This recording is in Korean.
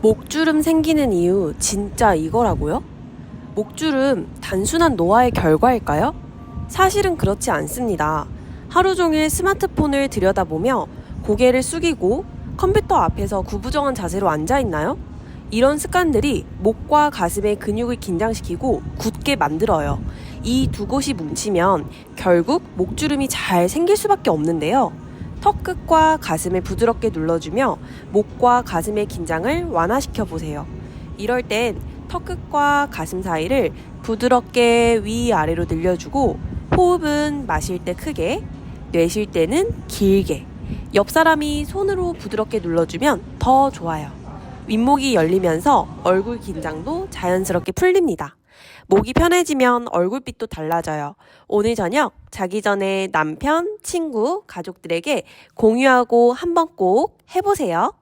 목주름 생기는 이유 진짜 이거라고요? 목주름 단순한 노화의 결과일까요? 사실은 그렇지 않습니다. 하루 종일 스마트폰을 들여다보며 고개를 숙이고 컴퓨터 앞에서 구부정한 자세로 앉아 있나요? 이런 습관들이 목과 가슴의 근육을 긴장시키고 굳게 만들어요. 이 두 곳이 뭉치면 결국 목주름이 잘 생길 수밖에 없는데요. 턱 끝과 가슴을 부드럽게 눌러주며 목과 가슴의 긴장을 완화시켜 보세요. 이럴 땐 턱 끝과 가슴 사이를 부드럽게 위아래로 늘려주고 호흡은 마실 때 크게, 내쉴 때는 길게. 옆 사람이 손으로 부드럽게 눌러주면 더 좋아요. 윗목이 열리면서 얼굴 긴장도 자연스럽게 풀립니다. 목이 편해지면 얼굴빛도 달라져요. 오늘 저녁 자기 전에 남편, 친구, 가족들에게 공유하고 한번 꼭 해보세요.